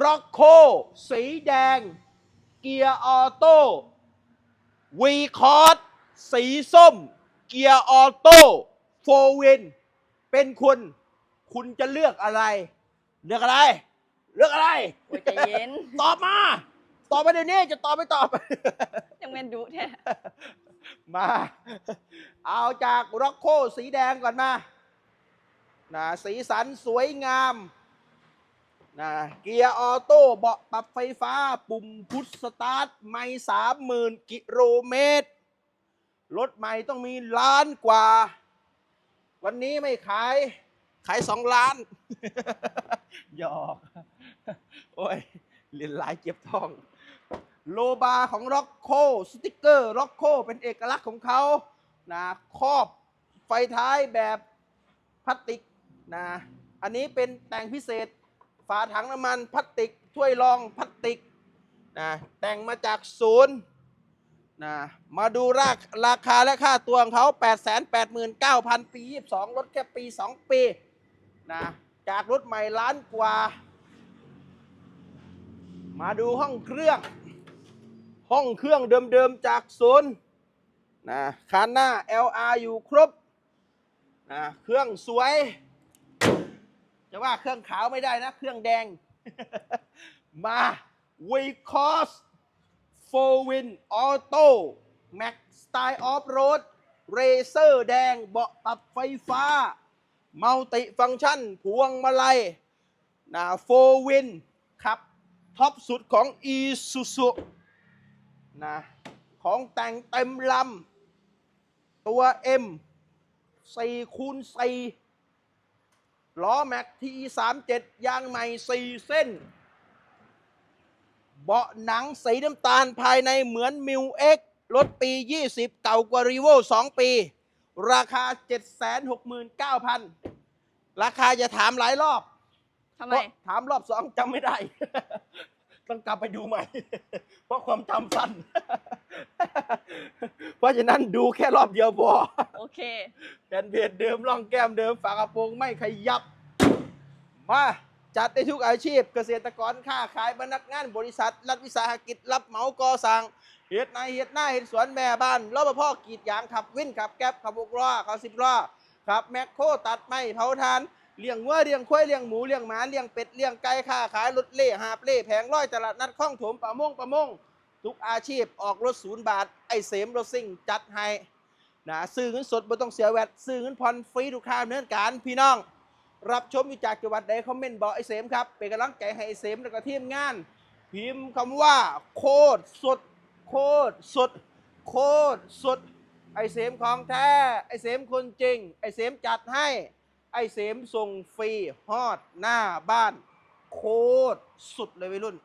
ร็อกโค สีแดง เกียร์ออโต้วีคอร์ดสีส้ม เกียร์ออโต้โฟวินเป็นคุณ คุณจะเลือกอะไร เลือกอะไร เลือกอะไร โอ้ยใจเย็น ตอบมา ตอบมาเดี๋ยวนี้จะตอบไม่ตอบ ยังแม่นดุแท้มา เอาจากร็อกโคสีแดงก่อนมานะสีสันสวยงาม นะเกียร์ออโต้เบาะปรับไฟฟ้า ปุ่มพุชสตาร์ท ไม่สามหมื่นกิโลเมตร รถใหม่ต้องมีล้านกว่า วันนี้ไม่ขาย ขายสองล้านหยอกโอ้ยเรียนหลายเจ็บทอง โลบาของร็อกโคสติกเกอร์ร็อกโคเป็นเอกลักษณ์ของเขานะครอบไฟท้ายแบบพลาสติกนะอันนี้เป็นแต่งพิเศษาถังน้ำมันพลาสติกถ้วยรองพลาสติกนะแต่งมาจากศูนย์นะมาดูราคราคาและค่าตัวของเขา889,000 ปี 22 รถแค่ปี 2 ปีนะจากรถใหม่ล้านกว่า มาดูห้องเครื่อง ห้องเครื่องเดิมๆจากศูนย์นะคันหน้า LR อยู่ครบนะเครื่องสวย จะว่าเครื่องขาวไม่ได้นะ เครื่องแดง มาวีคอสโฟวินออโต้แม็กสไตล์ออฟโรดเรเซอร์แดงเบาะปรับไฟฟ้า มัลติฟังก์ชันพวงมาลัยนะโฟวินครับ ท็อปสุดของ e s u s u นะของแต่งเต็มลำ ตัว M 4คูณ4 ล้อแม็กที37ยางใหม่4เส้น เบาะหนังสีน้ำตาลภายในเหมือนมิวเอ็กรถปี 20 เก่ากว่ารีโว2 ปี ราคา 769,000 ราคาจะถามหลายรอบทำไมเพราะถามรอบสองจำไม่ได้ ต้องกลับไปดูใหม่ เพราะความจำสั้น เพราะฉะนั้นดูแค่รอบเดียวพอโอเคแผ่นเพจเดิมร่องแก้มเดิมฝากระโปรงไม่ขยับ มาจัดได้ทุกอาชีพ เกษตรกรค้าขายพนักงานบริษัท รัฐวิสาหกิจ รับเหมาก่อสร้างเฮ็ดนายเฮ็ดหน้าเฮ็ดสวนแม่บ้านรปภกรีดยางขับวินขับแก๊บขับบุกล้อขับสิบล้อขับแมคโครตัดไม้เผาทาน เลี้ยงวัวเลี้ยงควายเลี้ยงหมูเลี้ยงหมาเลี้ยงเป็ดเลี้ยงไก่ค้าขายรถเล่หาบเล่แผงร้อยตลาดนัดคลองถมประมงประมงทุกอาชีพออกรถศูนย์บาท ไอเสมรถซิ่งจัดให้นะซื้อเงินสดไม่ต้องเสียแวดซื้อเงินผ่อนฟรีทุกค่าดำเนินการพี่น้อง รับชมอยู่จากจังหวัดใดคอมเมนต์บอกไอเสมครับเป็นกำลังใจให้ไอเสมแล้วก็ทีมงาน พิมพ์คำว่า โคตรสด โคตรสด โคตรสด ไอเสมของแท้ไอเสมคนจริง ไอเสมจัดให้ ไอเสมส่งฟรีฮอดหน้าบ้าน โคตรสุดเลยวัยรุ่น